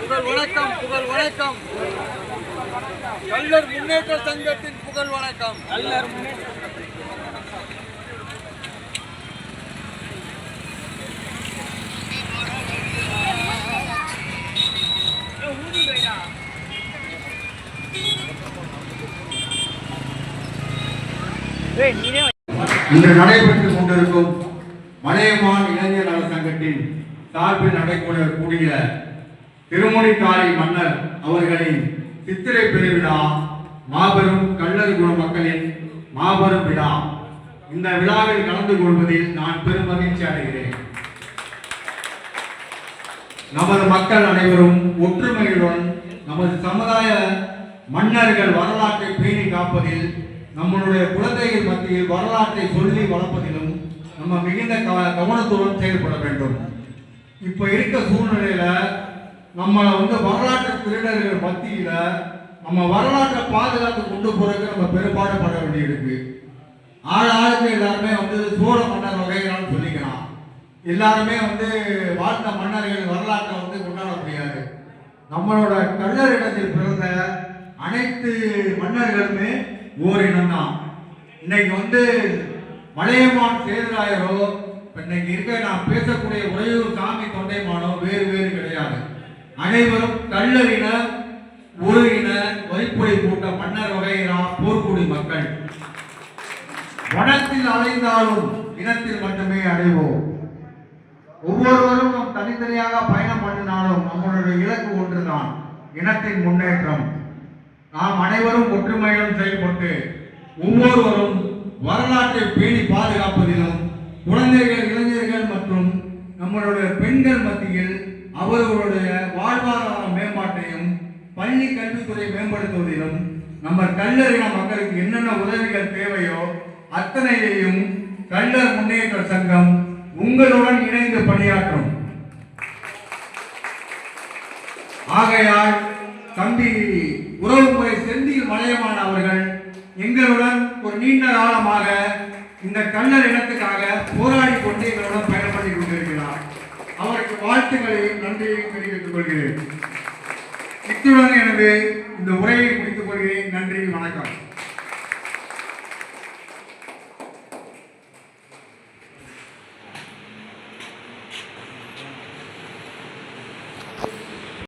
புகழ் வணக்கம் புகழ் வணக்கம். கல்லர் முன்னேற்ற சங்கத்தின் புகழ் வணக்கம். கல்லர் இன்று நடைபெற்றுக் கொண்டிருக்கும் மலையமான் இளைஞர் நல சங்கத்தின் சார்பில் நடக்கூடிய கூடிய திருமுனைக்காரி மன்னர் அவர்களின் சித்திரை பெருவிழா மாபெரும் கள்ளர் குல மக்களின் மாபெரும் விழா. இந்த விழாவில் கலந்து கொள்வதில் நான் பெரும் மகிழ்ச்சி அடைகிறேன். நமது மக்கள் அனைவரும் ஒற்றுமையுடன் நமது சமுதாய மன்னர்கள் வரலாற்றை பேணி காப்பதில் நம்மளுடைய குழந்தைகள் மத்தியில் வரலாற்றை சொல்லி வளர்ப்பதிலும் நம்ம மிகுந்த கவனத்துடன் செயல்பட வேண்டும். இப்ப இருக்க சூழ்நிலையில நம்மளை வந்து வரலாற்று திருடர்கள் மத்தியில நம்ம வரலாற்றை பாதுகாத்து கொண்டு போறதுக்கு நம்ம பெரும்பாடுபட வேண்டியிருக்கு. ஆள் ஆளுக்கு எல்லாருமே வந்து சோழ மன்னர் வகைகளான்னு சொல்லிக்கலாம். எல்லாருமே வந்து வாழ்ந்த மன்னர்கள் வரலாற்றை வந்து கொண்டாட முடியாது. நம்மளோட கல்லர் இடத்தில் பிறந்த அனைத்து மன்னர்களுமே ஓர் இனம்தான் இன்னைக்கு வந்து மலையமான் சேதுராயரோ இப்போ இன்னைக்கு இருக்க நான் பேசக்கூடிய உறையூர் சாமி வேறு வேறு கிடையாது. அனைவரும் கல்லறின ஒரு இன வரிப்புரை கூட்ட மன்னர் வகையினா போர்க்குடி மக்கள். வனத்தில் அலைந்தாலும் இனத்தில் மட்டுமே அடைவோம். ஒவ்வொருவரும் நம் தனித்தனியாக பயணம் பண்ணினாலும் நம்மளுடைய இலக்கு ஒன்றுதான் இனத்தின் முன்னேற்றம். நாம் அனைவரும் ஒற்றுமையுடன் செயல்பட்டு ஒவ்வொருவரும் வரலாற்றை பேணி பாதுகாப்பதிலும் குழந்தைகள் இளைஞர்கள் மற்றும் நம்மளுடைய பெண்கள் மத்தியில் அவர்களுடைய வாழ்வாதார மேம்பாட்டையும் பள்ளி கல்வித்துறை மேம்படுத்துவதிலும் நம்ம கல்லறின மக்களுக்கு என்னென்ன உதவிகள் தேவையோ அத்தனையையும் கல்லர் முன்னேற்ற சங்கம் உங்களுடன் இணைந்து பணியாற்றும். ஆகையால் தம்பி உறவுமுறை செந்தில் மலையமான் அவர்கள் எங்களுடன் ஒரு நீண்ட காலமாக இந்த கல்லர் இனத்துக்காக போராடி கொண்டு எங்களுடன் வாழ்த்துக்களையும் நன்றியையும் தெரிவித்துக் கொள்கிறேன். இத்துடன் எனது இந்த உரையை முடித்துக் கொள்கிறேன். நன்றி வணக்கம்.